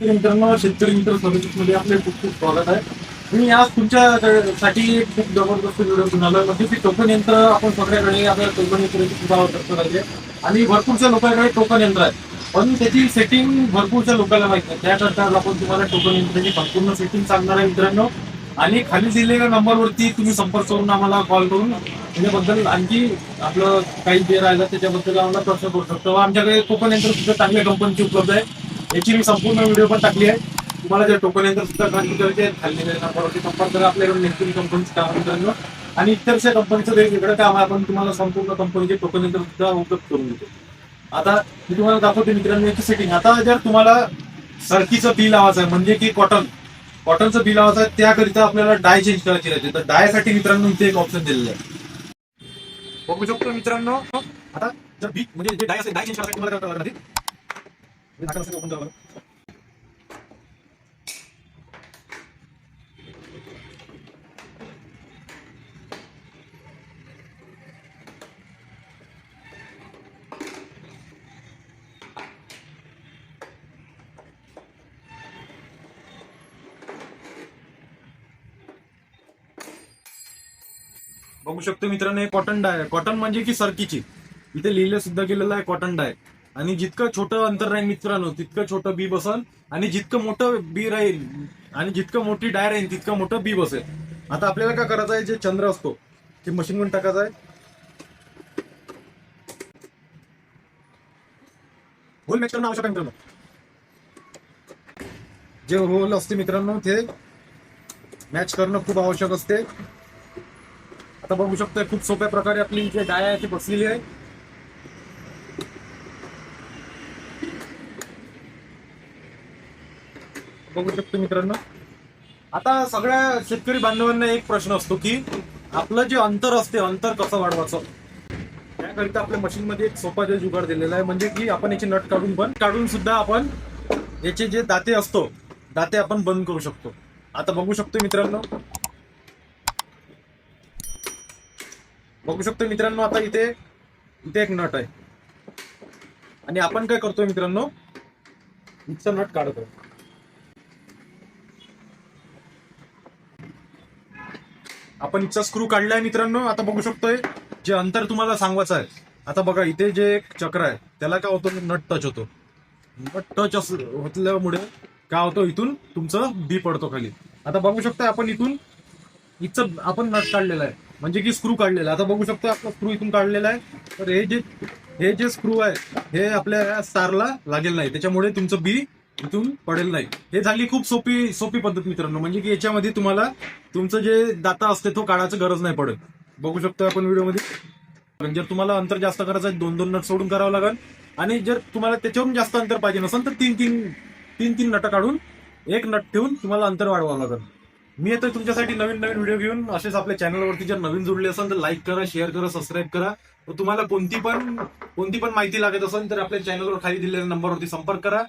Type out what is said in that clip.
तर मित्रांनो शेतकरी मित्र सर्विसमध्ये आपले खूप खूप स्वागत आहे. मी आज तुमच्यासाठी एक खूप जबरदस्त व्हिडिओ घेऊन आलोय म्हणजे की टोकन यंत्र आपण सगळ्याकडे आता टोकन यंत्राची सुद्धा आवश्यकता पाहिजे आणि भरपूरच्या लोकांकडे टोकन यंत्र आहे. पण त्याची सेटिंग भरपूरच्या लोकांना माहिती नाही. त्याकरता आज आपण तुम्हाला टोकन यंत्राची संपूर्ण सेटिंग सांगणार आहे मित्रांनो. आणि खाली दिलेल्या नंबरवरती तुम्ही संपर्क करून आम्हाला कॉल करून त्याच्याबद्दल आणखी आपलं काही जे राहिलं त्याच्याबद्दल आम्हाला प्रश्न करू शकतो. आमच्याकडे टोकन यंत्र सुद्धा चांगल्या कंपनीची उपलब्ध आहे. याची मी संपूर्ण व्हिडिओ पण टाकली आहे. तुम्हाला जर टोकन यंत्र सुद्धा खरेदी करायचे खाली दिलेल्या नंबरवरती संपर्क करा आपल्याकडून नेटकिंग कंपनीचं काम मित्रांनो आणि इतरशा कंपनीचं वेगवेगळं काम आहे आपण तुम्हाला संपूर्ण कंपनीचे टोकन यंत्र सुद्धा उपलब्ध करून देतो. आता मी तुम्हाला दाखवते मित्रांनो याची सेटिंग आता जर तुम्हाला सरकीचं बिल लावायचं आहे म्हणजे की कॉटन कॉटनचं बिल लावायचं आहे त्याकरिता आपल्याला डाय चेंज करायची राहते. तर डायसाठी मित्रांनो इथे एक ऑप्शन दिलेलं आहे. बघू शकतो मित्रांनो. आता जर बी म्हणजे जे डाय असेल डाय चेंज करायसाठी तुम्हाला बघू शकतो मित्रांनो हे कॉटन डाय कॉटन म्हणजे की सरकीची. इथे लिहिलं सुद्धा गेलेलं आहे कॉटन डाय आणि जितकं छोटं अंतर राहील मित्रांनो तितकं छोटं बी बसल आणि जितकं मोठं बी राहील आणि जितकं मोठी डाय राहील तितकं मोठं बी बसेल. आता आपल्याला काय करायचं आहे जे चंद्र असतो ते मशीनवर टाकायचं आहे. होल मॅच करणं आवश्यक आहे मित्रांनो. जे होल असते मित्रांनो ते मॅच करणं खूप आवश्यक असते. आता बघू शकतोय खूप सोप्या प्रकारे आपली जे डाय आहे ती बसलेली आहे. बघू शकतो मित्रांनो. आता सगळ्या शेतकरी बांधवांना एक प्रश्न असतो की आपलं जे अंतर असते अंतर कसं वाढवायचं? त्याकरिता आपल्या मशीन मध्ये एक सोपा जे जुगाड दिलेला आहे. म्हणजे की आपण याचे नट काढून पण काढून सुद्धा आपण याचे जे दाते असतो दाते आपण बंद करू शकतो. आता बघू शकतो मित्रांनो. बघू शकतो मित्रांनो आता इथे इथे एक नट आहे. आणि आपण काय करतोय मित्रांनो? इथचा नट काढतोय. आपण इथचा स्क्रू काढलाय मित्रांनो आता बघू शकतोय. जे अंतर तुम्हाला सांगवायचं आहे. आता बघा इथे जे एक चक्र आहे त्याला काय होतं? नट टच होतो. नट टच होतल्यामुळे काय होतं? इथून तुमचं बी पडतो खाली. आता बघू शकता आपण इथून इथचं आपण नट काढलेला आहे. म्हणजे की स्क्रू काढलेला आहे. आता बघू शकतो आपला स्क्रू इथून काढलेला आहे. तर हे जे हे जे स्क्रू आहे हे आपल्या स्टारला लागेल नाही. त्याच्यामुळे तुमचं बी इथून पडेल नाही. हे झाली खूप सोपी सोपी पद्धत मित्रांनो. म्हणजे की याच्यामध्ये तुम्हाला तुमचं जे दाता असते तो काढायचं गरज नाही पडत. बघू शकतो आपण व्हिडिओमध्ये. कारण जर तुम्हाला अंतर जास्त करायचं आहे दोन दोन नट सोडून करावं लागेल. आणि जर तुम्हाला त्याच्यावरून जास्त अंतर पाहिजे नसेल तर तीन तीन तीन तीन नट काढून एक नट ठेवून तुम्हाला अंतर वाढवावं लागेल. मी येतोय तुमच्यासाठी नवीन नवीन व्हिडिओ घेऊन. असेच आपल्या चॅनलवरती जर नवीन जुडले असेल तर लाईक करा शेअर करा सबस्क्राईब करा. तुम्हाला कोणती पण कोणती पण माहिती लागत असेल तर आपल्या चॅनलवर खाली दिलेल्या नंबरवरती संपर्क करा.